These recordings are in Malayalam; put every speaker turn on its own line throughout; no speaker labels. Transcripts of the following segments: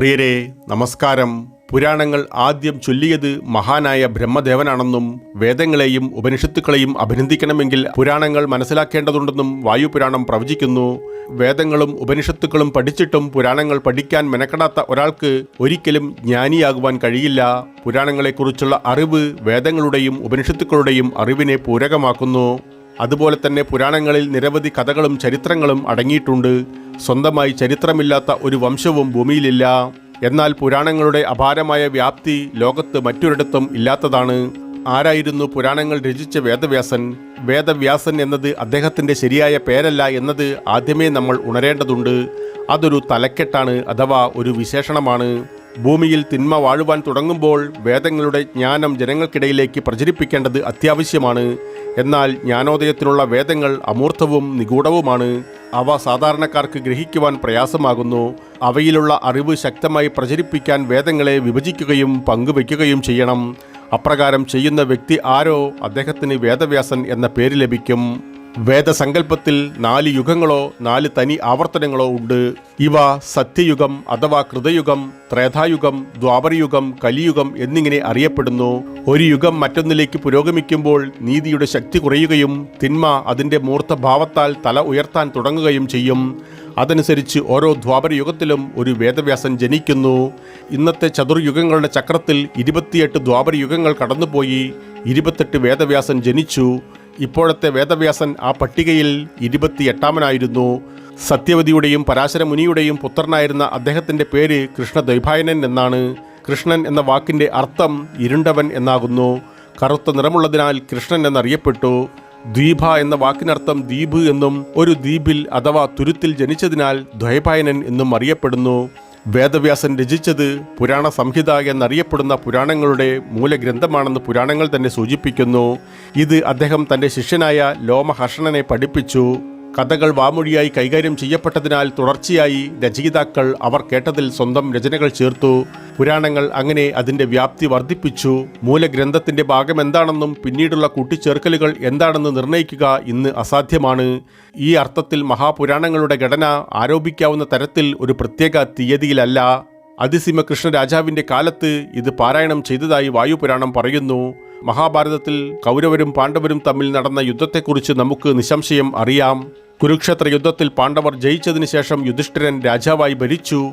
പ്രിയരെ നമസ്കാരം. പുരാണങ്ങൾ ആദ്യം ചൊല്ലിയത് മഹാനായ ബ്രഹ്മദേവനാണെന്നും വേദങ്ങളെയും ഉപനിഷത്തുക്കളെയും അഭിനന്ദിക്കണമെങ്കിൽ പുരാണങ്ങൾ മനസ്സിലാക്കേണ്ടതുണ്ടെന്നും വായുപുരാണം പ്രവചിക്കുന്നു. വേദങ്ങളും ഉപനിഷത്തുക്കളും പഠിച്ചിട്ടും പുരാണങ്ങൾ പഠിക്കാൻ മെനക്കെടാത്ത ഒരാൾക്ക് ഒരിക്കലും ജ്ഞാനിയാകുവാൻ കഴിയില്ല. പുരാണങ്ങളെക്കുറിച്ചുള്ള അറിവ് വേദങ്ങളുടെയും ഉപനിഷത്തുക്കളുടെയും അറിവിനെ പൂരകമാക്കുന്നു. അതുപോലെ തന്നെ പുരാണങ്ങളിൽ നിരവധി കഥകളും ചരിത്രങ്ങളും അടങ്ങിയിട്ടുണ്ട്. സ്വന്തമായി ചരിത്രമില്ലാത്ത ഒരു വംശവും ഭൂമിയിലില്ല. എന്നാൽ പുരാണങ്ങളുടെ അപാരമായ വ്യാപ്തി ലോകത്ത് മറ്റൊരിടത്തും ഇല്ലാത്തതാണ്. ആരായിരുന്നു പുരാണങ്ങൾ രചിച്ച വേദവ്യാസൻ? വേദവ്യാസൻ എന്നത് അദ്ദേഹത്തിന്റെ ശരിയായ പേരല്ല എന്നത് ആദ്യമേ നമ്മൾ ഉണരേണ്ടതുണ്ട്. അതൊരു തലക്കെട്ടാണ് അഥവാ ഒരു വിശേഷണമാണ്. ഭൂമിയിൽ തിന്മ വാഴുവാൻ തുടങ്ങുമ്പോൾ വേദങ്ങളുടെ ജ്ഞാനം ജനങ്ങൾക്കിടയിലേക്ക് പ്രചരിപ്പിക്കേണ്ടത് അത്യാവശ്യമാണ്. എന്നാൽ ജ്ഞാനോദയത്തിനുള്ള വേദങ്ങൾ അമൂർത്തവും നിഗൂഢവുമാണ്. അവ സാധാരണക്കാർക്ക് ഗ്രഹിക്കുവാൻ പ്രയാസമാകുന്നു. അവയിലുള്ള അറിവ് ശക്തമായി പ്രചരിപ്പിക്കാൻ വേദങ്ങളെ വിഭജിക്കുകയും പങ്കുവയ്ക്കുകയും ചെയ്യണം. അപ്രകാരം ചെയ്യുന്ന വ്യക്തി ആരോ അദ്ദേഹത്തിന് വേദവ്യാസൻ എന്ന പേര് ലഭിക്കും. വേദസങ്കല്പത്തിൽ നാല് യുഗങ്ങളോ നാല് തനി ആവർത്തനങ്ങളോ ഉണ്ട്. ഇവ സത്യയുഗം അഥവാ കൃതയുഗം ത്രേതായുഗം ദ്വാപരയുഗം കലിയുഗം എന്നിങ്ങനെ അറിയപ്പെടുന്നു. ഒരു യുഗം മറ്റൊന്നിലേക്ക് പുരോഗമിക്കുമ്പോൾ നീതിയുടെ ശക്തി കുറയുകയും തിന്മ അതിന്റെ മൂർത്തഭാവത്താൽ തല ഉയർത്താൻ തുടങ്ങുകയും ചെയ്യും. അതനുസരിച്ച് ഓരോ ദ്വാപരയുഗത്തിലും ഒരു വേദവ്യാസൻ ജനിക്കുന്നു. ഇന്നത്തെ ചതുർയുഗങ്ങളുടെ ചക്രത്തിൽ ഇരുപത്തിയെട്ട് ദ്വാപരയുഗങ്ങൾ കടന്നുപോയി. ഇരുപത്തെട്ട് വേദവ്യാസൻ ജനിച്ചു. ഇപ്പോഴത്തെ വേദവ്യാസൻ ആ പട്ടികയിൽ ഇരുപത്തിയെട്ടാമനായിരുന്നു. സത്യവതിയുടെയും പരാശര മുനിയുടെയും പുത്രനായിരുന്ന അദ്ദേഹത്തിന്റെ പേര് കൃഷ്ണദ്വൈഭായനൻ എന്നാണ്. കൃഷ്ണൻ എന്ന വാക്കിന്റെ അർത്ഥം ഇരുണ്ടവൻ എന്നാകുന്നു. കറുത്ത നിറമുള്ളതിനാൽ കൃഷ്ണൻ എന്നറിയപ്പെട്ടു. ദ്വീപ എന്ന വാക്കിനർത്ഥം ദ്വീപ് എന്നും ഒരു ദ്വീപിൽ അഥവാ തുരുത്തിൽ ജനിച്ചതിനാൽ ദ്വൈഭായനൻ എന്നും അറിയപ്പെടുന്നു. വേദവ്യാസൻ രചിച്ചത് പുരാണ സംഹിത എന്നറിയപ്പെടുന്ന പുരാണങ്ങളുടെ മൂലഗ്രന്ഥമാണെന്ന് പുരാണങ്ങൾ തന്നെ സൂചിപ്പിക്കുന്നു. ഇത് അദ്ദേഹം തന്റെ ശിഷ്യനായ ലോമഹർഷണനെ പഠിപ്പിച്ചു. കഥകൾ വാമൊഴിയായി കൈകാര്യം ചെയ്യപ്പെട്ടതിനാൽ തുടർച്ചയായി രചയിതാക്കൾ അവർ കേട്ടതിൽ സ്വന്തം രചനകൾ ചേർത്തു. പുരാണങ്ങൾ അങ്ങനെ അതിന്റെ വ്യാപ്തി വർദ്ധിപ്പിച്ചു. മൂലഗ്രന്ഥത്തിന്റെ ഭാഗം എന്താണെന്നും പിന്നീടുള്ള കൂട്ടിച്ചേർക്കലുകൾ എന്താണെന്ന് നിർണയിക്കുക ഇന്ന് അസാധ്യമാണ്. ഈ അർത്ഥത്തിൽ മഹാപുരാണങ്ങളുടെ ഘടന ആരോപിക്കാവുന്ന തരത്തിൽ ഒരു പ്രത്യേക തീയതിയിലല്ല. അതിസിമ രാജാവിന്റെ കാലത്ത് ഇത് പാരായണം ചെയ്തതായി വായുപുരാണം പറയുന്നു. മഹാഭാരതത്തിൽ കൗരവരും പാണ്ഡവരും തമ്മിൽ നടന്ന യുദ്ധത്തെക്കുറിച്ച് നമുക്ക് നിസംശയം അറിയാം. കുരുക്ഷേത്ര യുദ്ധത്തിൽ പാണ്ഡവർ ജയിച്ചതിന് ശേഷം യുധിഷ്ഠിരൻ രാജാവായി ഭരിച്ചു.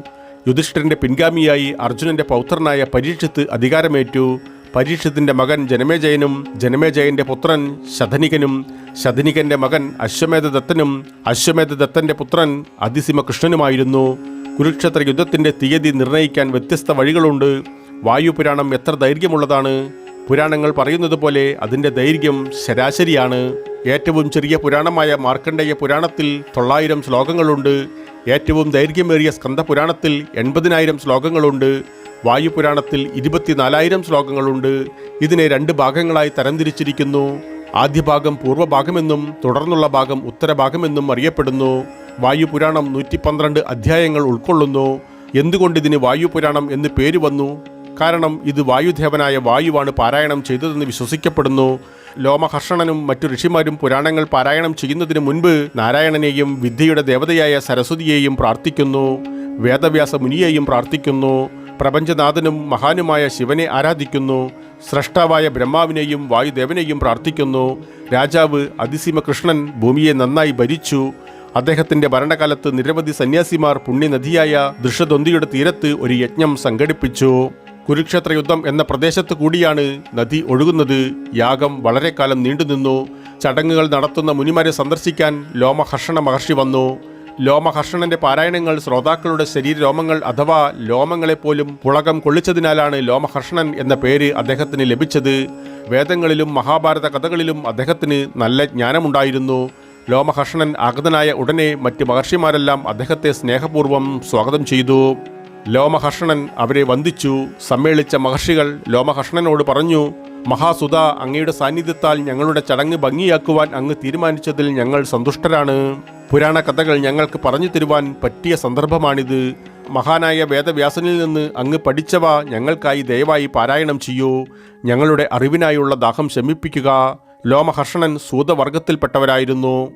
യുധിഷ്ഠിരന്റെ പിൻഗാമിയായി അർജുനന്റെ പൗത്രനായ പരീക്ഷിത്ത് അധികാരമേറ്റു. പരീക്ഷത്തിന്റെ മകൻ ജനമേജയനും ജനമേജയന്റെ പുത്രൻ ശതനികനും ശതനികന്റെ മകൻ അശ്വമേധദത്തനും അശ്വമേധദത്തന്റെ പുത്രൻ അതിസിമ കൃഷ്ണനുമായിരുന്നു കുരുക്ഷേത്ര യുദ്ധത്തിന്റെ തീയതി നിർണയിക്കാൻ വ്യത്യസ്ത വഴികളുണ്ട്. വായുപുരാണം എത്ര ദൈർഘ്യമുള്ളതാണ്. പുരാണങ്ങൾ പറയുന്നത് പോലെ അതിന്റെ ദൈർഘ്യം ശരാശരിയാണ്. ഏറ്റവും ചെറിയ പുരാണമായ മാർക്കണ്ഡേയ പുരാണത്തിൽ തൊള്ളായിരം ശ്ലോകങ്ങളുണ്ട്. ഏറ്റവും ദൈർഘ്യമേറിയ സ്കന്ദപുരാണത്തിൽ എൺപതിനായിരം ശ്ലോകങ്ങളുണ്ട്. വായുപുരാണത്തിൽ ഇരുപത്തിനാലായിരം ശ്ലോകങ്ങളുണ്ട്. ഇതിനെ രണ്ട് ഭാഗങ്ങളായി തരംതിരിച്ചിരിക്കുന്നു. ആദ്യ ഭാഗം പൂർവഭാഗമെന്നും തുടർന്നുള്ള ഭാഗം ഉത്തരഭാഗമെന്നും അറിയപ്പെടുന്നു. വായുപുരാണം നൂറ്റി പന്ത്രണ്ട് അധ്യായങ്ങൾ ഉൾക്കൊള്ളുന്നു. എന്തുകൊണ്ട് ഇതിന് വായുപുരാണം എന്ന് പേര് വന്നു? കാരണം ഇത് വായുദേവനായ വായുവാണ് പാരായണം ചെയ്തതെന്ന് വിശ്വസിക്കപ്പെടുന്നു. ലോമഹർഷണനും മറ്റു ഋഷിമാരും പുരാണങ്ങൾ പാരായണം ചെയ്യുന്നതിന് മുൻപ് നാരായണനെയും വിദ്യയുടെ ദേവതയായ സരസ്വതിയെയും പ്രാർത്ഥിക്കുന്നു. വേദവ്യാസ മുനിയെയും പ്രാർത്ഥിക്കുന്നു. പ്രപഞ്ചനാഥനും മഹാനുമായ ശിവനെ ആരാധിക്കുന്നു. സ്രഷ്ടാവായ ബ്രഹ്മാവിനെയും വായുദേവനെയും പ്രാർത്ഥിക്കുന്നു. രാജാവ് അതിസീമ കൃഷ്ണൻ ഭൂമിയെ നന്നായി ഭരിച്ചു. അദ്ദേഹത്തിന്റെ ഭരണകാലത്ത് നിരവധി സന്യാസിമാർ പുണ്യനദിയായ ദൃഷദൊന്തിയുടെ തീരത്ത് ഒരു യജ്ഞം സംഘടിപ്പിച്ചു. കുരുക്ഷേത്ര യുദ്ധം എന്ന പ്രദേശത്ത് കൂടിയാണ് നദി ഒഴുകുന്നത്. യാഗം വളരെ കാലം നീണ്ടുനിന്നു ചടങ്ങുകൾ നടത്തുന്ന മുനിമാരെ സന്ദർശിക്കാൻ ലോമഹർഷണ മഹർഷി വന്നു. ലോമഹർഷണന്റെ പാരായണങ്ങൾ ശ്രോതാക്കളുടെ ശരീരരോമങ്ങൾ അഥവാ ലോമങ്ങളെപ്പോലും പുളകം കൊള്ളിച്ചതിനാലാണ് ലോമഹർഷണൻ എന്ന പേര് അദ്ദേഹത്തിന് ലഭിച്ചത്. വേദങ്ങളിലും മഹാഭാരത കഥകളിലും അദ്ദേഹത്തിന് നല്ല ജ്ഞാനമുണ്ടായിരുന്നു. ലോമഹർഷണൻ ആഗതനായ ഉടനെ മറ്റ് മഹർഷിമാരെല്ലാം അദ്ദേഹത്തെ സ്നേഹപൂർവം സ്വാഗതം ചെയ്തു. ലോമഹർഷണൻ അവരെ വന്ദിച്ചു. സമ്മേളിച്ച മഹർഷികൾ ലോമഹർഷണനോട് പറഞ്ഞു മഹാസുത അങ്ങയുടെ സാന്നിധ്യത്താൽ ഞങ്ങളുടെ ചടങ്ങ് ഭംഗിയാക്കുവാൻ അങ്ങ് തീരുമാനിച്ചതിൽ ഞങ്ങൾ സന്തുഷ്ടരാണ്. പുരാണ കഥകൾ ഞങ്ങൾക്ക് പറഞ്ഞു തരുവാൻ പറ്റിയ സന്ദർഭമാണിത്. മഹാനായ വേദവ്യാസനിൽ നിന്ന് അങ്ങ് പഠിച്ചവ ഞങ്ങൾക്കായി ദയവായി പാരായണം ചെയ്യൂ. ഞങ്ങളുടെ അറിവിനായുള്ള ദാഹം ശമിപ്പിക്കുക. ലോമഹർഷണൻ സൂതവർഗത്തിൽപ്പെട്ടവരായിരുന്നു.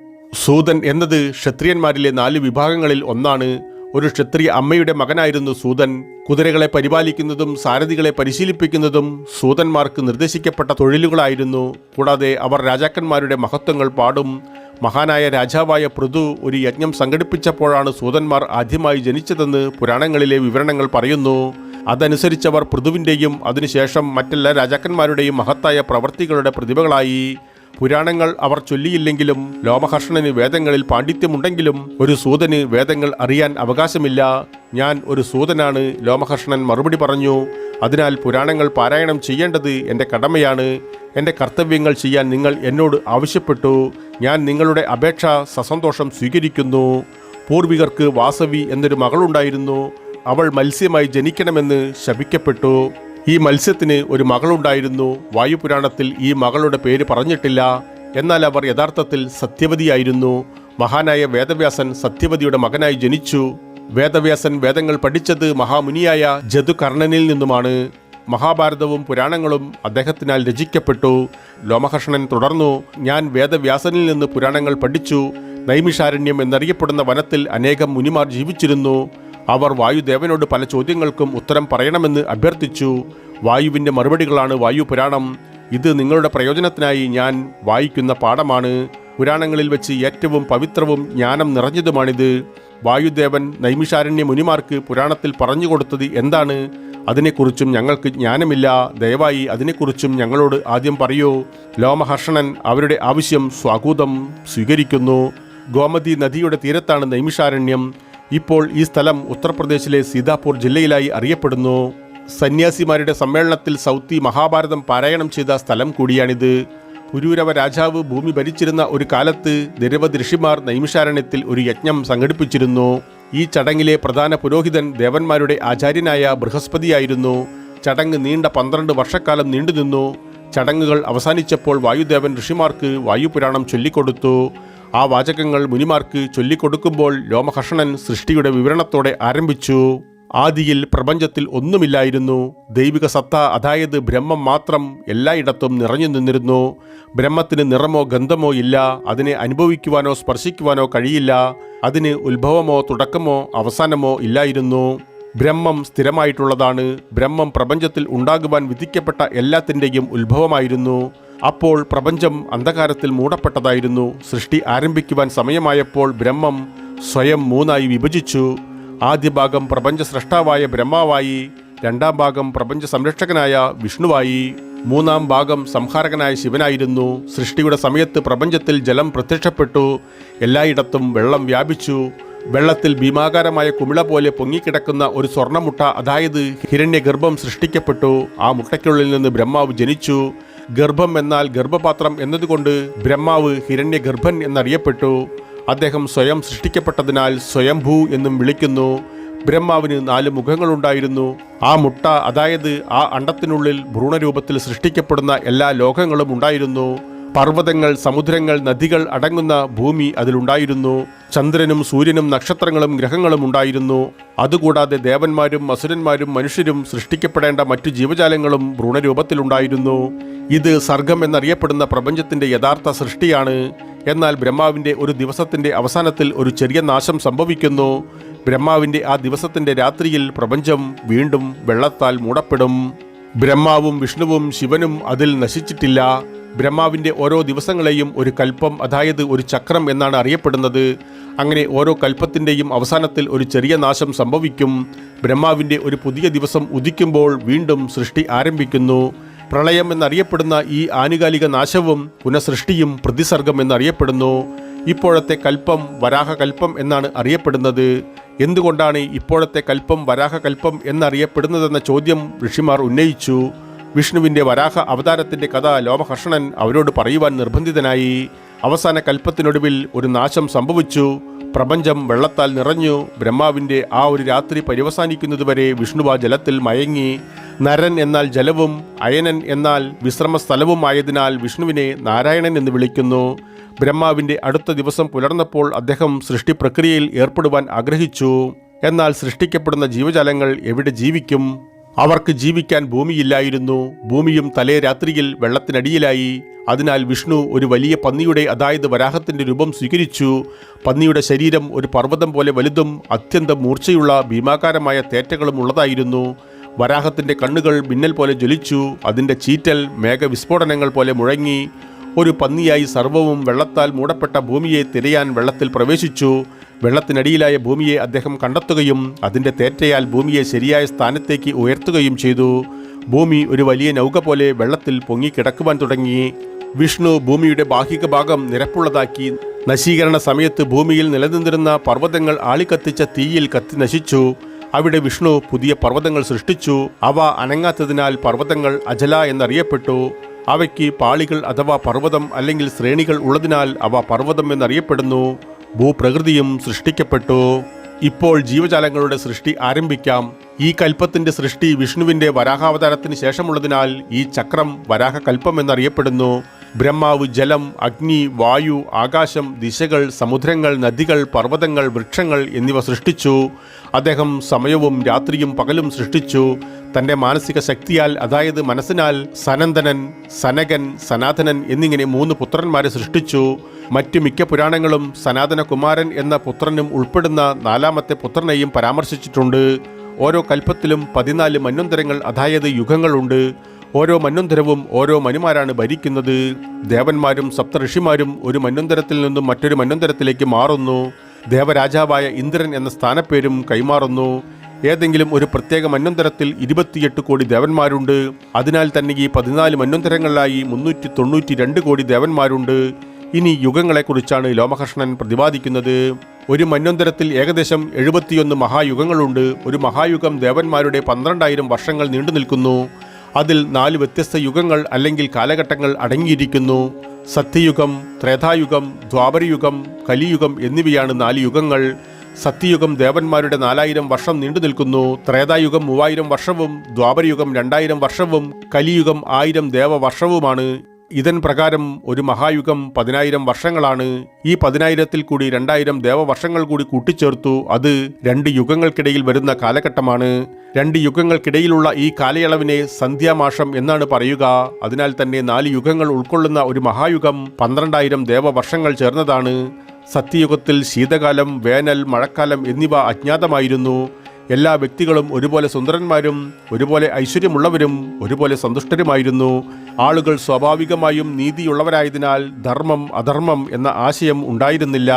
സൂതൻ എന്നത് ക്ഷത്രിയന്മാരിലെ നാല് വിഭാഗങ്ങളിൽ ഒന്നാണ്. ഒരു ക്ഷത്രിയ അമ്മയുടെ മകനായിരുന്നു സൂതൻ. കുതിരകളെ പരിപാലിക്കുന്നതും സാരഥികളെ പരിശീലിപ്പിക്കുന്നതും സൂതന്മാർക്ക് നിർദ്ദേശിക്കപ്പെട്ട തൊഴിലുകളായിരുന്നു. കൂടാതെ അവർ രാജാക്കന്മാരുടെ മഹത്വങ്ങൾ പാടും. മഹാനായ രാജാവായ പൃഥു ഒരു യജ്ഞം സംഘടിപ്പിച്ചപ്പോഴാണ് സൂതന്മാർ ആദ്യമായി ജനിച്ചതെന്ന് പുരാണങ്ങളിലെ വിവരണങ്ങൾ പറയുന്നു. അതനുസരിച്ചവർ പൃഥുവിന്റെയും അതിനുശേഷം മറ്റെല്ലാ രാജാക്കന്മാരുടെയും മഹത്തായ പ്രവർത്തികളുടെ പ്രതിഭകളായി. പുരാണങ്ങൾ അവർ ചൊല്ലിയില്ലെങ്കിലും ലോമഹർഷണന് വേദങ്ങളിൽ പാണ്ഡിത്യമുണ്ടെങ്കിലും ഒരു സൂതന് വേദങ്ങൾ അറിയാൻ അവകാശമില്ല. ഞാൻ ഒരു സൂതനാണ് ലോമഹർഷണൻ മറുപടി പറഞ്ഞു. അതിനാൽ പുരാണങ്ങൾ പാരായണം ചെയ്യേണ്ടത് എന്റെ കടമയാണ്. എന്റെ കർത്തവ്യങ്ങൾ ചെയ്യാൻ നിങ്ങൾ എന്നോട് ആവശ്യപ്പെട്ടു. ഞാൻ നിങ്ങളുടെ അപേക്ഷ സസന്തോഷം സ്വീകരിക്കുന്നു. പൂർവികർക്ക് വാസവി എന്നൊരു മകളുണ്ടായിരുന്നു. അവൾ മത്സ്യമായി ജനിക്കണമെന്ന് ശപിക്കപ്പെട്ടു. ഈ മത്സ്യത്തിന് ഒരു മകളുണ്ടായിരുന്നു. വായുപുരാണത്തിൽ ഈ മകളുടെ പേര് പറഞ്ഞിട്ടില്ല. എന്നാൽ അവർ യഥാർത്ഥത്തിൽ സത്യവതിയായിരുന്നു. മഹാനായ വേദവ്യാസൻ സത്യവതിയുടെ മകനായി ജനിച്ചു. വേദവ്യാസൻ വേദങ്ങൾ പഠിച്ചത് മഹാമുനിയായ ജതുകർണനിൽ നിന്നുമാണ്. മഹാഭാരതവും പുരാണങ്ങളും അദ്ദേഹത്തിനാൽ രചിക്കപ്പെട്ടു. ലോമഹർഷണൻ തുടർന്നു ഞാൻ വേദവ്യാസനിൽ നിന്ന് പുരാണങ്ങൾ പഠിച്ചു. നൈമിഷാരണ്യം എന്നറിയപ്പെടുന്ന വനത്തിൽ അനേകം മുനിമാർ ജീവിച്ചിരുന്നു. അവർ വായുദേവനോട് പല ചോദ്യങ്ങൾക്കും ഉത്തരം പറയണമെന്ന് അഭ്യർത്ഥിച്ചു. വായുവിന്റെ മറുപടികളാണ് വായു പുരാണം. ഇത് നിങ്ങളുടെ പ്രയോജനത്തിനായി ഞാൻ വായിക്കുന്ന പാഠമാണ്. പുരാണങ്ങളിൽ വെച്ച് ഏറ്റവും പവിത്രവും ജ്ഞാനം നിറഞ്ഞതുമാണിത്. വായുദേവൻ നൈമിഷാരണ്യ മുനിമാർക്ക് പുരാണത്തിൽ പറഞ്ഞു കൊടുത്തത് എന്താണ്? അതിനെക്കുറിച്ചും ഞങ്ങൾക്ക് ജ്ഞാനമില്ല. ദയവായി അതിനെക്കുറിച്ചും ഞങ്ങളോട് ആദ്യം പറയൂ. ലോമഹർഷണൻ അവരുടെ ആവശ്യം സ്വാഗതം സ്വീകരിക്കുന്നു. ഗോമതി നദിയുടെ തീരത്താണ് നൈമിഷാരണ്യം. ഇപ്പോൾ ഈ സ്ഥലം ഉത്തർപ്രദേശിലെ സീതാപൂർ ജില്ലയിലായി അറിയപ്പെടുന്നു. സന്യാസിമാരുടെ സമ്മേളനത്തിൽ സൗത്തി മഹാഭാരതം പാരായണം ചെയ്ത സ്ഥലം കൂടിയാണിത്. പുരൂരവ രാജാവ് ഭൂമി ഭരിച്ചിരുന്ന ഒരു കാലത്ത് നിരവധി ഋഷിമാർ നൈമിഷാരണ്യത്തിൽ ഒരു യജ്ഞം സംഘടിപ്പിച്ചിരുന്നു. ഈ ചടങ്ങിലെ പ്രധാന പുരോഹിതൻ ദേവന്മാരുടെ ആചാര്യനായ ബൃഹസ്പതിയായിരുന്നു. ചടങ്ങ് നീണ്ട പന്ത്രണ്ട് വർഷക്കാലം നീണ്ടുനിന്നു. ചടങ്ങുകൾ അവസാനിച്ചപ്പോൾ വായുദേവൻ ഋഷിമാർക്ക് വായുപുരാണം ചൊല്ലിക്കൊടുത്തു. ആ വാചകങ്ങൾ മുനിമാർക്ക് ചൊല്ലിക്കൊടുക്കുമ്പോൾ രോമഹർഷണൻ സൃഷ്ടിയുടെ വിവരണത്തോടെ ആരംഭിച്ചു. ആദിയിൽ പ്രപഞ്ചത്തിൽ ഒന്നുമില്ലായിരുന്നു. ദൈവിക സത്ത അതായത് ബ്രഹ്മം മാത്രം എല്ലായിടത്തും നിറഞ്ഞു നിന്നിരുന്നു. ബ്രഹ്മത്തിന് നിറമോ ഗന്ധമോ ഇല്ല. അതിനെ അനുഭവിക്കുവാനോ സ്പർശിക്കുവാനോ കഴിയില്ല. അതിന് ഉത്ഭവമോ തുടക്കമോ അവസാനമോ ഇല്ലായിരുന്നു. ബ്രഹ്മം സ്ഥിരമായിട്ടുള്ളതാണ്. ബ്രഹ്മം പ്രപഞ്ചത്തിൽ ഉണ്ടാകുവാൻ വിധിക്കപ്പെട്ട എല്ലാത്തിന്റെയും ഉത്ഭവമായിരുന്നു. അപ്പോൾ പ്രപഞ്ചം അന്ധകാരത്തിൽ മൂടപ്പെട്ടതായിരുന്നു. സൃഷ്ടി ആരംഭിക്കുവാൻ സമയമായപ്പോൾ ബ്രഹ്മം സ്വയം മൂന്നായി വിഭജിച്ചു. ആദ്യ ഭാഗം പ്രപഞ്ച സൃഷ്ടാവായ ബ്രഹ്മാവായി രണ്ടാം ഭാഗം പ്രപഞ്ച സംരക്ഷകനായ വിഷ്ണുവായി മൂന്നാം ഭാഗം സംഹാരകനായ ശിവനായിരുന്നു. സൃഷ്ടിയുടെ സമയത്ത് പ്രപഞ്ചത്തിൽ ജലം പ്രത്യക്ഷപ്പെട്ടു. എല്ലായിടത്തും വെള്ളം വ്യാപിച്ചു. വെള്ളത്തിൽ ഭീമാകാരമായ കുമിള പോലെ പൊങ്ങിക്കിടക്കുന്ന ഒരു സ്വർണമുട്ട അതായത് ഹിരണ്യഗർഭം സൃഷ്ടിക്കപ്പെട്ടു. ആ മുട്ടയ്ക്കുള്ളിൽ നിന്ന് ബ്രഹ്മാവ് ജനിച്ചു. ഗർഭം എന്നാൽ ഗർഭപാത്രം എന്നതുകൊണ്ട് ബ്രഹ്മാവ് ഹിരണ്യഗർഭൻ എന്നറിയപ്പെട്ടു. അദ്ദേഹം സ്വയം സൃഷ്ടിക്കപ്പെട്ടതിനാൽ സ്വയംഭൂ എന്നും വിളിക്കുന്നു. ബ്രഹ്മാവിന് നാല് മുഖങ്ങളുണ്ടായിരുന്നു. ആ മുട്ട അതായത് ആ അണ്ടത്തിനുള്ളിൽ ഭ്രൂണരൂപത്തിൽ സൃഷ്ടിക്കപ്പെടുന്ന എല്ലാ ലോകങ്ങളും ഉണ്ടായിരുന്നു. പർവതങ്ങൾ സമുദ്രങ്ങൾ നദികൾ അടങ്ങുന്ന ഭൂമി അതിലുണ്ടായിരുന്നു. ചന്ദ്രനും സൂര്യനും നക്ഷത്രങ്ങളും ഗ്രഹങ്ങളും ഉണ്ടായിരുന്നു. അതുകൂടാതെ ദേവന്മാരും അസുരന്മാരും മനുഷ്യരും സൃഷ്ടിക്കപ്പെടേണ്ട മറ്റു ജീവജാലങ്ങളും ഭ്രൂണരൂപത്തിലുണ്ടായിരുന്നു. ഇത് സർഗം എന്നറിയപ്പെടുന്ന പ്രപഞ്ചത്തിന്റെ യഥാർത്ഥ സൃഷ്ടിയാണ്. എന്നാൽ ബ്രഹ്മാവിന്റെ ഒരു ദിവസത്തിന്റെ അവസാനത്തിൽ ഒരു ചെറിയ നാശം സംഭവിക്കുന്നു. ബ്രഹ്മാവിന്റെ ആ ദിവസത്തിന്റെ രാത്രിയിൽ പ്രപഞ്ചം വീണ്ടും വെള്ളത്താൽ മൂടപ്പെടും. ബ്രഹ്മാവും വിഷ്ണുവും ശിവനും അതിൽ നശിച്ചിട്ടില്ല. ബ്രഹ്മാവിന്റെ ഓരോ ദിവസങ്ങളെയും ഒരു കൽപ്പം അതായത് ഒരു ചക്രം എന്നാണ് അറിയപ്പെടുന്നത്. അങ്ങനെ ഓരോ കൽപ്പത്തിന്റെയും അവസാനത്തിൽ ഒരു ചെറിയ നാശം സംഭവിക്കും. ബ്രഹ്മാവിന്റെ ഒരു പുതിയ ദിവസം ഉദിക്കുമ്പോൾ വീണ്ടും സൃഷ്ടി ആരംഭിക്കുന്നു. പ്രളയം എന്നറിയപ്പെടുന്ന ഈ ആനുകാലിക നാശവും പുനഃസൃഷ്ടിയും പ്രതിസർഗം എന്നറിയപ്പെടുന്നു. ഇപ്പോഴത്തെ കൽപ്പം വരാഹകൽപ്പം എന്നാണ് അറിയപ്പെടുന്നത്. എന്തുകൊണ്ടാണ് ഇപ്പോഴത്തെ കൽപ്പം വരാഹ കൽപ്പം എന്നറിയപ്പെടുന്നതെന്ന ചോദ്യം ഋഷിമാർ ഉന്നയിച്ചു. വിഷ്ണുവിന്റെ വരാഹ അവതാരത്തിന്റെ കഥ ലോമഹർഷണൻ അവരോട് പറയുവാൻ നിർബന്ധിതനായി. അവസാന കൽപ്പത്തിനൊടുവിൽ ഒരു നാശം സംഭവിച്ചു. പ്രപഞ്ചം വെള്ളത്താൽ നിറഞ്ഞു. ബ്രഹ്മാവിന്റെ ആ ഒരു രാത്രി പര്യവസാനിക്കുന്നതുവരെ വിഷ്ണു ജലത്തിൽ മയങ്ങി. നരൻ എന്നാൽ ജലവും അയനൻ എന്നാൽ വിശ്രമസ്ഥലവും ആയതിനാൽ വിഷ്ണുവിനെ നാരായണൻ എന്ന് വിളിക്കുന്നു. ബ്രഹ്മാവിന്റെ അടുത്ത ദിവസം പുലർന്നപ്പോൾ അദ്ദേഹം സൃഷ്ടി പ്രക്രിയയിൽ ഏർപ്പെടുവാൻ ആഗ്രഹിച്ചു. എന്നാൽ സൃഷ്ടിക്കപ്പെടുന്ന ജീവജാലങ്ങൾ എവിടെ ജീവിക്കും? അവർക്ക് ജീവിക്കാൻ ഭൂമിയില്ലായിരുന്നു. ഭൂമിയും തലേ രാത്രിയിൽ വെള്ളത്തിനടിയിലായി. അതിനാൽ വിഷ്ണു ഒരു വലിയ പന്നിയുടെ അതായത് വരാഹത്തിന്റെ രൂപം സ്വീകരിച്ചു. പന്നിയുടെ ശരീരം ഒരു പർവതം പോലെ വലുതും അത്യന്തം മൂർച്ചയുള്ള ഭീമാകാരമായ തേറ്റകളും ഉള്ളതായിരുന്നു. വരാഹത്തിന്റെ കണ്ണുകൾ മിന്നൽ പോലെ ജ്വലിച്ചു. അതിന്റെ ചീറ്റൽ മേഘവിസ്ഫോടനങ്ങൾ പോലെ മുഴങ്ങി. ഒരു പന്നിയായി സർവവും വെള്ളത്താൽ മൂടപ്പെട്ട ഭൂമിയെ തിരയാൻ വെള്ളത്തിൽ പ്രവേശിച്ചു. വെള്ളത്തിനടിയിലായ ഭൂമിയെ അദ്ദേഹം കണ്ടെത്തുകയും അതിന്റെ തേറ്റയാൽ ഭൂമിയെ ശരിയായ സ്ഥാനത്തേക്ക് ഉയർത്തുകയും ചെയ്തു. ഭൂമി ഒരു വലിയ നൗക പോലെ വെള്ളത്തിൽ പൊങ്ങിക്കിടക്കുവാൻ തുടങ്ങി. വിഷ്ണു ഭൂമിയുടെ ബാഹിക ഭാഗം നിരപ്പുള്ളതാക്കി. നശീകരണ സമയത്ത് ഭൂമിയിൽ നിലനിന്നിരുന്ന പർവതങ്ങൾ ആളിക്കത്തിച്ച തീയിൽ കത്തി നശിച്ചു. അവിടെ വിഷ്ണു പുതിയ പർവതങ്ങൾ സൃഷ്ടിച്ചു. അവ അനങ്ങാത്തതിനാൽ പർവതങ്ങൾ അജല എന്നറിയപ്പെട്ടു. അവയ്ക്ക് പാളികൾ അഥവാ പർവതം അല്ലെങ്കിൽ ശ്രേണികൾ ഉള്ളതിനാൽ അവ പർവതം എന്നറിയപ്പെടുന്നു. ഭൂപ്രകൃതിയും സൃഷ്ടിക്കപ്പെട്ടു. ഇപ്പോൾ ജീവജാലങ്ങളുടെ സൃഷ്ടി ആരംഭിക്കാം. ഈ കൽപ്പത്തിന്റെ സൃഷ്ടി വിഷ്ണുവിന്റെ വരാഹാവതാരത്തിന് ശേഷമുള്ളതിനാൽ ഈ ചക്രം വരാഹകൽപ്പം എന്നറിയപ്പെടുന്നു. ബ്രഹ്മാവ് ജലം അഗ്നി വായു ആകാശം ദിശകൾ സമുദ്രങ്ങൾ നദികൾ പർവതങ്ങൾ വൃക്ഷങ്ങൾ എന്നിവ സൃഷ്ടിച്ചു. അദ്ദേഹം സമയവും രാത്രിയും പകലും സൃഷ്ടിച്ചു. തന്റെ മാനസിക ശക്തിയാൽ അതായത് മനസ്സിനാൽ സനന്ദനൻ സനകൻ സനാതനൻ എന്നിങ്ങനെ മൂന്ന് പുത്രന്മാരെ സൃഷ്ടിച്ചു. മറ്റു മിക്ക പുരാണങ്ങളും സനാതനകുമാരൻ എന്ന പുത്രനും ഉൾപ്പെടുന്ന നാലാമത്തെ പുത്രനെയും പരാമർശിച്ചിട്ടുണ്ട്. ഓരോ കൽപ്പത്തിലും പതിനാല് മന്വന്തരങ്ങൾ അതായത് യുഗങ്ങളുണ്ട്. ഓരോ മന്വന്തരവും ഓരോ മനുമാരാണ് ഭരിക്കുന്നത്. ദേവന്മാരും സപ്തഋഷിമാരും ഒരു മന്വന്തരത്തിൽ നിന്നും മറ്റൊരു മന്വന്തരത്തിലേക്ക് മാറുന്നു. ദേവരാജാവായ ഇന്ദ്രൻ എന്ന സ്ഥാനപ്പേരും കൈമാറുന്നു. ഏതെങ്കിലും ഒരു പ്രത്യേക മന്വന്തരത്തിൽ ഇരുപത്തിയെട്ട് കോടി ദേവന്മാരുണ്ട്. അതിനാൽ തന്നെ ഈ പതിനാല് മന്വന്തരങ്ങളിലായി മുന്നൂറ്റി തൊണ്ണൂറ്റി രണ്ട് കോടി ദേവന്മാരുണ്ട്. ഇനി യുഗങ്ങളെക്കുറിച്ചാണ് ലോമകൃഷ്ണൻ പ്രതിപാദിക്കുന്നത്. ഒരു മന്വന്തരത്തിൽ ഏകദേശം എഴുപത്തിയൊന്ന് മഹായുഗങ്ങളുണ്ട്. ഒരു മഹായുഗം ദേവന്മാരുടെ പന്ത്രണ്ടായിരം വർഷങ്ങൾ നീണ്ടു നിൽക്കുന്നു അതിൽ നാല് വ്യത്യസ്ത യുഗങ്ങൾ അല്ലെങ്കിൽ കാലഘട്ടങ്ങൾ അടങ്ങിയിരിക്കുന്നു. സത്യയുഗം ത്രേതായുഗം ദ്വാപരയുഗം കലിയുഗം എന്നിവയാണ് നാല് യുഗങ്ങൾ. സത്യയുഗം ദേവന്മാരുടെ നാലായിരം വർഷം നീണ്ടു നിൽക്കുന്നു. ത്രേതായുഗം മൂവായിരം വർഷവും ദ്വാപരയുഗം രണ്ടായിരം വർഷവും കലിയുഗം ആയിരം ദേവവർഷവുമാണ് ഇതൻ പ്രകാരം ഒരു മഹായുഗം പതിനായിരം വർഷങ്ങളാണ്. ഈ പതിനായിരത്തിൽ കൂടി രണ്ടായിരം ദേവവർഷങ്ങൾ കൂടി കൂട്ടിച്ചേർത്തു. അത് രണ്ട് യുഗങ്ങൾക്കിടയിൽ വരുന്ന കാലഘട്ടമാണ്. രണ്ട് യുഗങ്ങൾക്കിടയിലുള്ള ഈ കാലയളവിനെ സന്ധ്യാമാഷം എന്നാണ് പറയുക. അതിനാൽ തന്നെ നാല് യുഗങ്ങൾ ഉൾക്കൊള്ളുന്ന ഒരു മഹായുഗം പന്ത്രണ്ടായിരം ദേവവർഷങ്ങൾ ചേർന്നതാണ്. സത്യയുഗത്തിൽ ശീതകാലം വേനൽ മഴക്കാലം എന്നിവ അജ്ഞാതമായിരുന്നു. എല്ലാ വ്യക്തികളും ഒരുപോലെ സുന്ദരന്മാരും ഒരുപോലെ ഐശ്വര്യമുള്ളവരും ഒരുപോലെ സന്തുഷ്ടരുമായിരുന്നു. ആളുകൾ സ്വാഭാവികമായും നീതിയുള്ളവരായതിനാൽ ധർമ്മം അധർമ്മം എന്ന ആശയം ഉണ്ടായിരുന്നില്ല.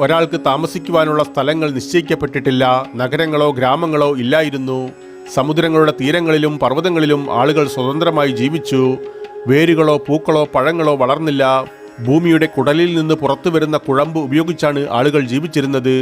ഒരാൾക്ക് താമസിക്കുവാനുള്ള സ്ഥലങ്ങൾ നിശ്ചയിക്കപ്പെട്ടിട്ടില്ല നഗരങ്ങളോ ഗ്രാമങ്ങളോ ഇല്ലായിരുന്നു. സമുദ്രങ്ങളുടെ തീരങ്ങളിലും പർവതങ്ങളിലും ആളുകൾ സ്വതന്ത്രമായി ജീവിച്ചു. വേരുകളോ പൂക്കളോ പഴങ്ങളോ വളർന്നില്ല. ഭൂമിയുടെ കുടലിൽ നിന്ന് പുറത്തു വരുന്ന കുഴമ്പ് ഉപയോഗിച്ചാണ് ആളുകൾ ജീവിച്ചിരുന്നത്.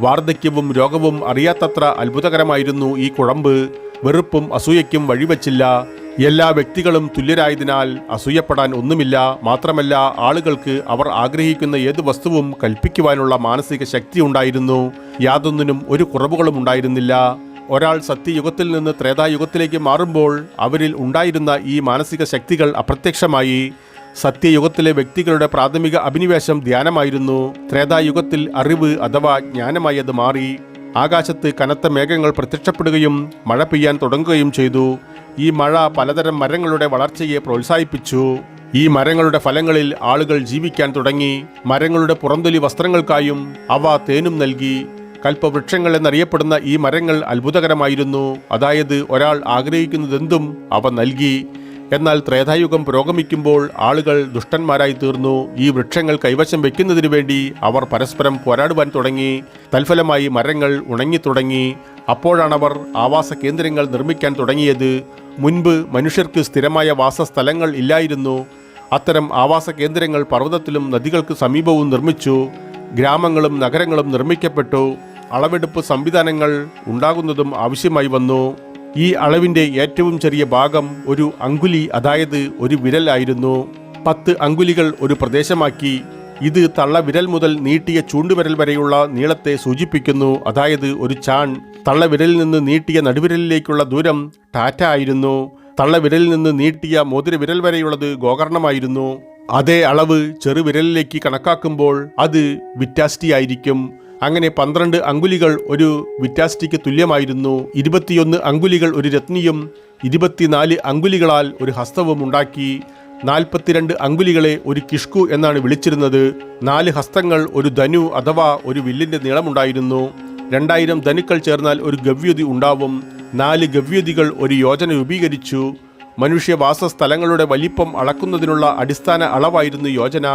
വാർദ്ധക്യവും രോഗവും അറിയാത്തത്ര അത്ഭുതകരമായിരുന്നു ഈ കുഴമ്പ്. വെറുപ്പും അസൂയയ്ക്കും വഴിവച്ചില്ല. എല്ലാ വ്യക്തികളും തുല്യരായതിനാൽ അസൂയപ്പെടാൻ ഒന്നുമില്ല. മാത്രമല്ല ആളുകൾക്ക് അവർ ആഗ്രഹിക്കുന്ന ഏത് വസ്തുവും കൽപ്പിക്കുവാനുള്ള മാനസിക ശക്തി ഉണ്ടായിരുന്നു. യാതൊന്നിനും ഒരു കുറവുകളും ഉണ്ടായിരുന്നില്ല. ഒരാൾ സത്യയുഗത്തിൽ നിന്ന് ത്രേതായുഗത്തിലേക്ക് മാറുമ്പോൾ അവരിൽ ഉണ്ടായിരുന്ന ഈ മാനസിക ശക്തികൾ അപ്രത്യക്ഷമായി. സത്യയുഗത്തിലെ വ്യക്തികളുടെ പ്രാഥമിക അഭിനിവേശം ധ്യാനമായിരുന്നു. ത്രേതായുഗത്തിൽ അറിവ് അഥവാ ജ്ഞാനമായി അത് മാറി. ആകാശത്ത് കനത്ത മേഘങ്ങൾ പ്രത്യക്ഷപ്പെടുകയും മഴ പെയ്യാൻ തുടങ്ങുകയും ചെയ്തു. ഈ മഴ പലതരം മരങ്ങളുടെ വളർച്ചയെ പ്രോത്സാഹിപ്പിച്ചു. ഈ മരങ്ങളുടെ ഫലങ്ങളിൽ ആളുകൾ ജീവിക്കാൻ തുടങ്ങി. മരങ്ങളുടെ പുറന്തൊലി വസ്ത്രങ്ങൾക്കായും അവ തേനും നൽകി. കൽപ്പവൃക്ഷങ്ങൾ എന്നറിയപ്പെടുന്ന ഈ മരങ്ങൾ അത്ഭുതകരമായിരുന്നു. അതായത് ഒരാൾ ആഗ്രഹിക്കുന്നതെന്തും അവ നൽകി. എന്നാൽ ത്രേതായുഗം പുരോഗമിക്കുമ്പോൾ ആളുകൾ ദുഷ്ടന്മാരായി തീർന്നു. ഈ വൃക്ഷങ്ങൾ കൈവശം വെക്കുന്നതിനു വേണ്ടി അവർ പരസ്പരം പോരാടുവാൻ തുടങ്ങി. തൽഫലമായി മരങ്ങൾ ഉണങ്ങിത്തുടങ്ങി അപ്പോഴാണവർ ആവാസ കേന്ദ്രങ്ങൾ നിർമ്മിക്കാൻ തുടങ്ങിയത്. മുൻപ് മനുഷ്യർക്ക് സ്ഥിരമായ വാസസ്ഥലങ്ങൾ ഇല്ലായിരുന്നു. അത്തരം ആവാസ കേന്ദ്രങ്ങൾ പർവതത്തിലും നദികൾക്ക് സമീപവും നിർമ്മിച്ചു. ഗ്രാമങ്ങളും നഗരങ്ങളും നിർമ്മിക്കപ്പെട്ടു. അളവെടുപ്പ് സംവിധാനങ്ങൾ ഉണ്ടാകുന്നതും ആവശ്യമായി വന്നു. ഈ അളവിന്റെ ഏറ്റവും ചെറിയ ഭാഗം ഒരു അങ്കുലി അതായത് ഒരു വിരൽ ആയിരുന്നു പത്ത് അങ്കുലികൾ ഒരു പ്രദേശമാക്കി. ഇത് തള്ളവിരൽ മുതൽ നീട്ടിയ ചൂണ്ടുവിരൽ വരെയുള്ള നീളത്തെ സൂചിപ്പിക്കുന്നു. അതായത് ഒരു ചാൺ. തള്ളവിരലിൽ നിന്ന് നീട്ടിയ നടുവിരലിലേക്കുള്ള ദൂരം ടാറ്റ ആയിരുന്നു. തള്ളവിരലിൽ നിന്ന് നീട്ടിയ മോതിരവിരൽ വരെയുള്ളത് ഗോകർണമായിരുന്നു. അതേ അളവ് ചെറുവിരലിലേക്ക് കണക്കാക്കുമ്പോൾ അത് വിറ്റാസ്റ്റി ആയിരിക്കും അങ്ങനെ പന്ത്രണ്ട് അങ്കുലികൾ ഒരു വിറ്റാസ്റ്റിക്ക് തുല്യമായിരുന്നു. ഇരുപത്തിയൊന്ന് അങ്കുലികൾ ഒരു രത്നിയും ഇരുപത്തിനാല് അങ്കുലികളാൽ ഒരു ഹസ്തവും ഉണ്ടാക്കി. നാൽപ്പത്തിരണ്ട് അങ്കുലികളെ ഒരു കിഷ്കു എന്നാണ് വിളിച്ചിരുന്നത്. നാല് ഹസ്തങ്ങൾ ഒരു ധനു അഥവാ ഒരു വില്ലിന്റെ നീളമുണ്ടായിരുന്നു. രണ്ടായിരം ധനുക്കൾ ചേർന്നാൽ ഒരു ഗവ്യുതി ഉണ്ടാവും. നാല് ഗവ്യുതികൾ ഒരു യോജന രൂപീകരിച്ചു. മനുഷ്യവാസ സ്ഥലങ്ങളുടെ വലിപ്പം അളക്കുന്നതിനുള്ള അടിസ്ഥാന അളവായിരുന്നു യോജന.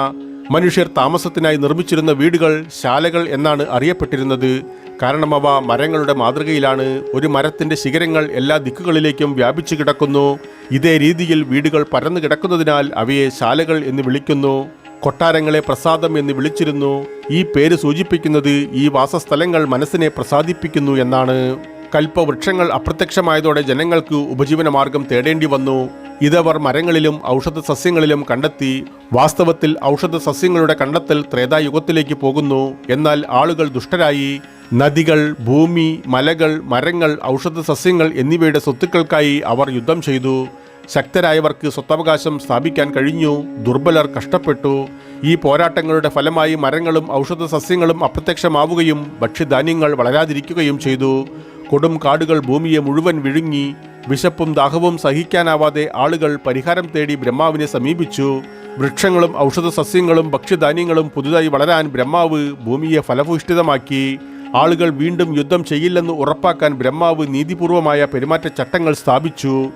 മനുഷ്യർ താമസത്തിനായി നിർമ്മിച്ചിരുന്ന വീടുകൾ ശാലകൾ എന്നാണ് അറിയപ്പെട്ടിരുന്നത്. കാരണം അവ മരങ്ങളുടെ മാതൃകയിലാണ്. ഒരു മരത്തിന്റെ ശിഖരങ്ങൾ എല്ലാ ദിക്കുകളിലേക്കും വ്യാപിച്ചു കിടക്കുന്നു. ഇതേ രീതിയിൽ വീടുകൾ പരന്നു കിടക്കുന്നതിനാൽ അവയെ ശാലകൾ എന്ന് വിളിക്കുന്നു. കൊട്ടാരങ്ങളെ പ്രസാദം എന്ന് വിളിച്ചിരുന്നു. ഈ പേര് സൂചിപ്പിക്കുന്നത് ഈ വാസസ്ഥലങ്ങൾ മനസ്സിനെ പ്രസാദിപ്പിക്കുന്നു എന്നാണ്. കൽപ്പവൃക്ഷങ്ങൾ അപ്രത്യക്ഷമായതോടെ ജനങ്ങൾക്ക് ഉപജീവനമാർഗം തേടേണ്ടി വന്നു. ഇതവർ മരങ്ങളിലും ഔഷധ സസ്യങ്ങളിലും കണ്ടെത്തി വാസ്തവത്തിൽ ഔഷധ സസ്യങ്ങളുടെ കണ്ടെത്തൽ ത്രേതായുഗത്തിലേക്ക് പോകുന്നു. എന്നാൽ ആളുകൾ ദുഷ്ടരായി. നദികൾ ഭൂമി മലകൾ മരങ്ങൾ ഔഷധ സസ്യങ്ങൾ എന്നിവയുടെ സ്വത്തുക്കൾക്കായി അവർ യുദ്ധം ചെയ്തു. ശക്തരായവർക്ക് സ്വത്തവകാശം സ്ഥാപിക്കാൻ കഴിഞ്ഞു. ദുർബലർ കഷ്ടപ്പെട്ടു. ഈ പോരാട്ടങ്ങളുടെ ഫലമായി മരങ്ങളും ഔഷധ സസ്യങ്ങളും അപ്രത്യക്ഷമാവുകയും ഭക്ഷ്യധാന്യങ്ങൾ വളരാതിരിക്കുകയും ചെയ്തു. കൊടും കാടുകൾ ഭൂമിയെ മുഴുവൻ വിഴുങ്ങി വിശപ്പും ദാഹവും സഹിക്കാനാവാതെ ആളുകൾ പരിഹാരം തേടി ബ്രഹ്മാവിനെ സമീപിച്ചു. വൃക്ഷങ്ങളും ഔഷധ സസ്യങ്ങളും ഭക്ഷ്യധാന്യങ്ങളും പുതുതായി വളരാൻ ബ്രഹ്മാവ് ഭൂമിയെ ഫലഭൂഷ്ഠിതമാക്കി ആളുകൾ വീണ്ടും യുദ്ധം ചെയ്യില്ലെന്ന് ഉറപ്പാക്കാൻ ബ്രഹ്മാവ് നീതിപൂർവമായ പെരുമാറ്റച്ചട്ടങ്ങൾ സ്ഥാപിച്ചു.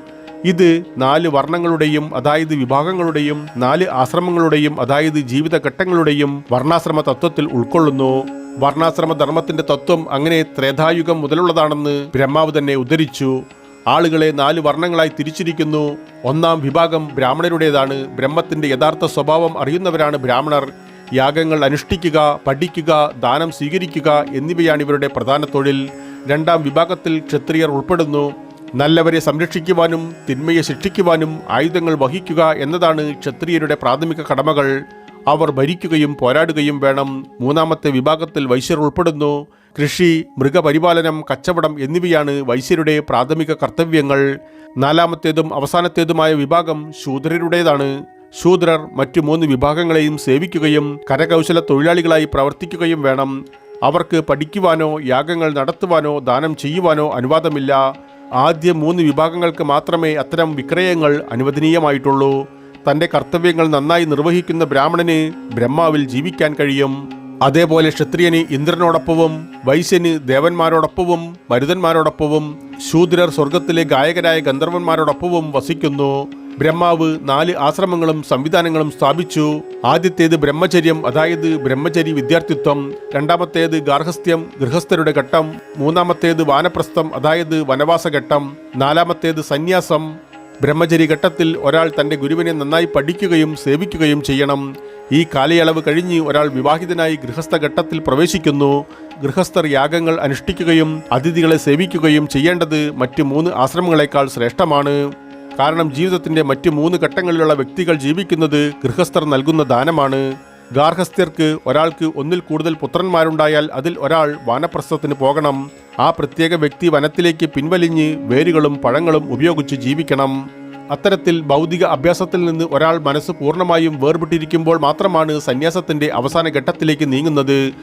ഇത് നാല് വർണങ്ങളുടെയും അതായത് വിഭാഗങ്ങളുടെയും നാല് ആശ്രമങ്ങളുടെയും അതായത് ജീവിതഘട്ടങ്ങളുടെയും വർണാശ്രമ തത്വത്തിൽ ഉൾക്കൊള്ളുന്നു. വർണാശ്രമ ധർമ്മത്തിന്റെ തത്വം അങ്ങനെ ത്രേതായുഗം മുതലുള്ളതാണെന്ന് ബ്രഹ്മാവ് തന്നെ ഉദ്ധരിച്ചു. ആളുകളെ നാല് വർണങ്ങളായി തിരിച്ചിരിക്കുന്നു. ഒന്നാം വിഭാഗം ബ്രാഹ്മണരുടേതാണ്. ബ്രഹ്മത്തിന്റെ യഥാർത്ഥ സ്വഭാവം അറിയുന്നവരാണ് ബ്രാഹ്മണർ. യാഗങ്ങൾ അനുഷ്ഠിക്കുക പഠിക്കുക ദാനം സ്വീകരിക്കുക എന്നിവയാണ് ഇവരുടെ പ്രധാന തൊഴിൽ. രണ്ടാം വിഭാഗത്തിൽ ക്ഷത്രിയർ ഉൾപ്പെടുന്നു. നല്ലവരെ സംരക്ഷിക്കുവാനും തിന്മയെ ശിക്ഷിക്കുവാനും ആയുധങ്ങൾ വഹിക്കുക എന്നതാണ് ക്ഷത്രിയരുടെ പ്രാഥമിക കടമകൾ. അവർ ഭരിക്കുകയും പോരാടുകയും വേണം. മൂന്നാമത്തെ വിഭാഗത്തിൽ വൈശ്യർ ഉൾപ്പെടുന്നു. കൃഷി മൃഗപരിപാലനം കച്ചവടം എന്നിവയാണ് വൈശ്യരുടെ പ്രാഥമിക കർത്തവ്യങ്ങൾ. നാലാമത്തേതും അവസാനത്തേതുമായ വിഭാഗം ശൂദ്രരുടേതാണ്. ശൂദ്രർ മറ്റു മൂന്ന് വിഭാഗങ്ങളെയും സേവിക്കുകയും കരകൗശല തൊഴിലാളികളായി പ്രവർത്തിക്കുകയും വേണം. അവർക്ക് പഠിക്കുവാനോ യാഗങ്ങൾ നടത്തുവാനോ ദാനം ചെയ്യുവാനോ അനുവാദമില്ല. ആദ്യ മൂന്ന് വിഭാഗങ്ങൾക്ക് മാത്രമേ അത്തരം വിക്രയങ്ങൾ അനുവദനീയമായിട്ടുള്ളൂ. തന്റെ കർത്തവ്യങ്ങൾ നന്നായി നിർവഹിക്കുന്ന ബ്രാഹ്മണന് ബ്രഹ്മാവിൽ ജീവിക്കാൻ കഴിയും. അതേപോലെ ക്ഷത്രിയന് ഇന്ദ്രനോടൊപ്പവും വൈശ്യന് ദേവന്മാരോടൊപ്പവും മരുതന്മാരോടൊപ്പവും ശൂദ്രർ സ്വർഗത്തിലെ ഗായകരായ ഗന്ധർവന്മാരോടൊപ്പവും വസിക്കുന്നു. ബ്രഹ്മാവ് നാല് ആശ്രമങ്ങളും സംവിധാനങ്ങളും സ്ഥാപിച്ചു. ആദ്യത്തേത് ബ്രഹ്മചര്യം അതായത് ബ്രഹ്മചരി വിദ്യാർത്ഥിത്വം. രണ്ടാമത്തേത് ഗാർഹസ്ഥ്യം ഗൃഹസ്ഥരുടെ ഘട്ടം. മൂന്നാമത്തേത് വാനപ്രസ്ഥം അതായത് വനവാസഘട്ടം. നാലാമത്തേത് സന്യാസം. ബ്രഹ്മചരി ഘട്ടത്തിൽ ഒരാൾ തന്റെ ഗുരുവിനെ നന്നായി പഠിക്കുകയും സേവിക്കുകയും ചെയ്യണം. ഈ കാലയളവ് കഴിഞ്ഞ് ഒരാൾ വിവാഹിതനായി ഗൃഹസ്ഥ ഘട്ടത്തിൽ പ്രവേശിക്കുന്നു. ഗൃഹസ്ഥർ യാഗങ്ങൾ അനുഷ്ഠിക്കുകയും അതിഥികളെ സേവിക്കുകയും ചെയ്യേണ്ടത് മറ്റ് മൂന്ന് ആശ്രമങ്ങളെക്കാൾ ശ്രേഷ്ഠമാണ്. കാരണം ജീവിതത്തിന്റെ മറ്റ് മൂന്ന് ഘട്ടങ്ങളിലുള്ള വ്യക്തികൾ ജീവിക്കുന്നത് ഗൃഹസ്ഥർ നൽകുന്ന ദാനമാണ്. ഗാർഹസ്ഥ്യർക്ക് ഒരാൾക്ക് ഒന്നിൽ കൂടുതൽ പുത്രന്മാരുണ്ടായാൽ അതിൽ ഒരാൾ വാനപ്രസ്ഥത്തിന് പോകണം. ആ പ്രത്യേക വ്യക്തി വനത്തിലേക്ക് പിൻവലിഞ്ഞ് വേരുകളും പഴങ്ങളും ഉപയോഗിച്ച് ജീവിക്കണം. അത്തരത്തിൽ ഭൗതിക അഭ്യാസത്തിൽ നിന്ന് ഒരാൾ മനസ്സ് പൂർണമായും വേർപെട്ടിരിക്കുമ്പോൾ മാത്രമാണ് സന്യാസത്തിന്റെ അവസാന ഘട്ടത്തിലേക്ക് നീങ്ങുന്നത്.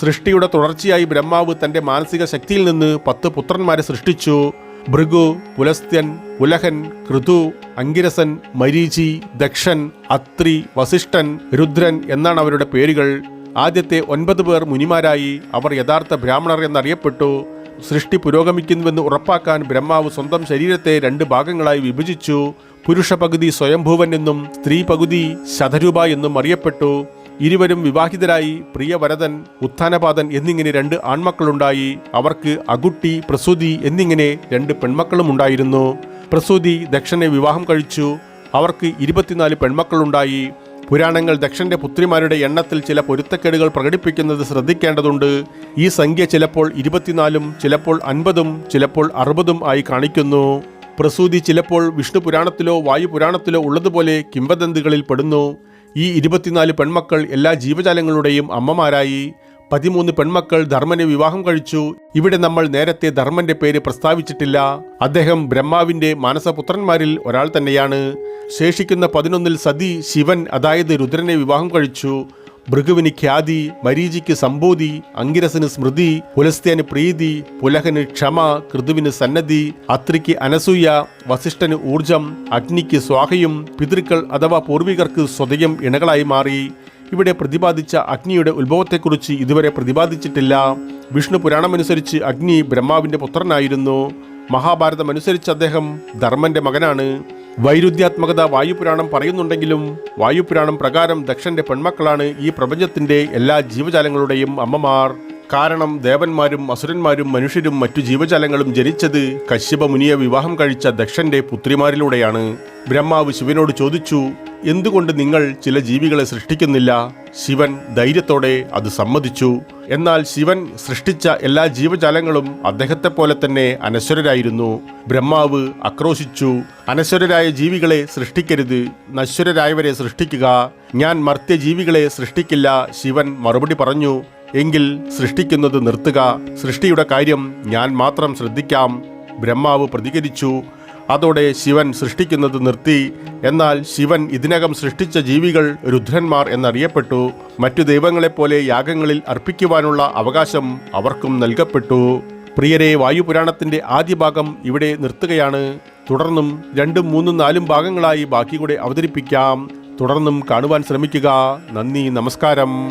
സൃഷ്ടിയുടെ തുടർച്ചയായി ബ്രഹ്മാവ് തന്റെ മാനസിക ശക്തിയിൽ നിന്ന് പത്ത് പുത്രന്മാരെ സൃഷ്ടിച്ചു. ഭൃഗു പുലസ്ത്യൻ പുലഹൻ കൃതു അങ്കിരസൻ മരീചി ദക്ഷൻ അത്രി വസിഷ്ഠൻ രുദ്രൻ എന്നാണ് അവരുടെ പേരുകൾ. ആദ്യത്തെ ഒൻപത് പേർ മുനിമാരായി അവർ യഥാർത്ഥ ബ്രാഹ്മണർ എന്നറിയപ്പെട്ടു. സൃഷ്ടി പുരോഗമിക്കുന്നുവെന്ന് ഉറപ്പാക്കാൻ ബ്രഹ്മാവ് സ്വന്തം ശരീരത്തെ രണ്ട് ഭാഗങ്ങളായി വിഭജിച്ചു. പുരുഷ പകുതി സ്വയംഭൂവൻ എന്നും സ്ത്രീ പകുതി ശതരൂപ എന്നും അറിയപ്പെട്ടു. ഇരുവരും വിവാഹിതരായി പ്രിയവരതൻ ഉത്ഥാനപാതൻ എന്നിങ്ങനെ രണ്ട് ആൺമക്കളുണ്ടായി. അവർക്ക് അകുട്ടി പ്രസൂതി എന്നിങ്ങനെ രണ്ട് പെൺമക്കളും ഉണ്ടായിരുന്നു. പ്രസൂതി ദക്ഷനെ വിവാഹം കഴിച്ചു. അവർക്ക് ഇരുപത്തിനാല് പെൺമക്കളുണ്ടായി. പുരാണങ്ങൾ ദക്ഷന്റെ പുത്രിമാരുടെ എണ്ണത്തിൽ ചില പൊരുത്തക്കേടുകൾ പ്രകടിപ്പിക്കുന്നത് ശ്രദ്ധിക്കേണ്ടതുണ്ട്. ഈ സംഖ്യ ചിലപ്പോൾ ഇരുപത്തിനാലും ചിലപ്പോൾ അൻപതും ചിലപ്പോൾ അറുപതും ആയി കാണിക്കുന്നു. പ്രസൂതി ചിലപ്പോൾ വിഷ്ണു പുരാണത്തിലോ വായു പുരാണത്തിലോ ഉള്ളതുപോലെ കിംവദന്തികളിൽ പെടുന്നു. ഈ ഇരുപത്തിനാല് പെൺമക്കൾ എല്ലാ ജീവജാലങ്ങളുടെയും അമ്മമാരായി. പതിമൂന്ന് പെൺമക്കൾ ധർമ്മനെ വിവാഹം കഴിച്ചു. ഇവിടെ നമ്മൾ നേരത്തെ ധർമ്മന്റെ പേര് പ്രസ്താവിച്ചിട്ടില്ല. അദ്ദേഹം ബ്രഹ്മാവിന്റെ മാനസപുത്രന്മാരിൽ ഒരാൾ തന്നെയാണ്. ശേഷിക്കുന്ന പതിനൊന്നിൽ സതി ശിവൻ അതായത് രുദ്രനെ വിവാഹം കഴിച്ചു. ഭൃഗുവിന് ഖ്യാതി മരീചിക്ക് സമ്പൂതി അങ്കിരസിന് സ്മൃതി പുലസ്ത്യന് പ്രീതി പുലഹന് ക്ഷമ കൃതുവിന് സന്നദ്ധി അത്രിക്ക് അനസൂയ വസിഷ്ഠന് ഊർജം അഗ്നിക്ക് സ്വാഹയും പിതൃക്കൾ അഥവാ പൂർവികർക്ക് സ്വതയം ഇണകളായി മാറി. ഇവിടെ പ്രതിപാദിച്ച അഗ്നിയുടെ ഉത്ഭവത്തെക്കുറിച്ച് ഇതുവരെ പ്രതിപാദിച്ചിട്ടില്ല. വിഷ്ണു പുരാണമനുസരിച്ച് അഗ്നി ബ്രഹ്മാവിന്റെ പുത്രനായിരുന്നു. മഹാഭാരതം അനുസരിച്ച് അദ്ദേഹം ധർമ്മന്റെ മകനാണ്. വൈരുദ്ധ്യാത്മകത വായുപുരാണം പറയുന്നുണ്ടെങ്കിലും വായുപുരാണം പ്രകാരം ദക്ഷന്റെ പെൺമക്കളാണ് ഈ പ്രപഞ്ചത്തിന്റെ എല്ലാ ജീവജാലങ്ങളുടെയും അമ്മമാർ. കാരണം ദേവന്മാരും അസുരന്മാരും മനുഷ്യരും മറ്റു ജീവജാലങ്ങളും ജനിച്ചത് കശ്യപ മുനിയെ വിവാഹം കഴിച്ച ദക്ഷന്റെ പുത്രിമാരിലൂടെയാണ്. ബ്രഹ്മാവ് ശിവനോട് ചോദിച്ചു എന്തുകൊണ്ട് നിങ്ങൾ ചില ജീവികളെ സൃഷ്ടിക്കുന്നില്ല? ശിവൻ ധൈര്യത്തോടെ അത് സമ്മതിച്ചു. എന്നാൽ ശിവൻ സൃഷ്ടിച്ച എല്ലാ ജീവജാലങ്ങളും അദ്ദേഹത്തെ പോലെ തന്നെ അനശ്വരരായിരുന്നു. ബ്രഹ്മാവ് ആക്രോശിച്ചു അനശ്വരരായ ജീവികളെ സൃഷ്ടിക്കരുത്. നശ്വരരായവരെ സൃഷ്ടിക്കുക. ഞാൻ മർത്യ ജീവികളെ സൃഷ്ടിക്കില്ല ശിവൻ മറുപടി പറഞ്ഞു. എങ്കിൽ സൃഷ്ടിക്കുന്നത് നിർത്തുക. സൃഷ്ടിയുടെ കാര്യം ഞാൻ മാത്രം ശ്രദ്ധിക്കാം. ബ്രഹ്മാവ് പ്രതികരിച്ചു. അതോടെ ശിവൻ സൃഷ്ടിക്കുന്നത് നിർത്തി. എന്നാൽ ശിവൻ ഇതിനകം സൃഷ്ടിച്ച ജീവികൾ രുദ്രന്മാർ എന്നറിയപ്പെട്ടു. മറ്റു ദൈവങ്ങളെപ്പോലെ യാഗങ്ങളിൽ അർപ്പിക്കുവാനുള്ള അവകാശം അവർക്കും നൽകപ്പെട്ടു. പ്രിയരെ വായുപുരാണത്തിന്റെ ആദ്യ ഭാഗം ഇവിടെ നിർത്തുകയാണ്. തുടർന്നും രണ്ടും മൂന്നും നാലും ഭാഗങ്ങളായി ബാക്കി കൂടെ അവതരിപ്പിക്കാം. തുടർന്നും കാണുവാൻ ശ്രമിക്കുക. നന്ദി നമസ്കാരം.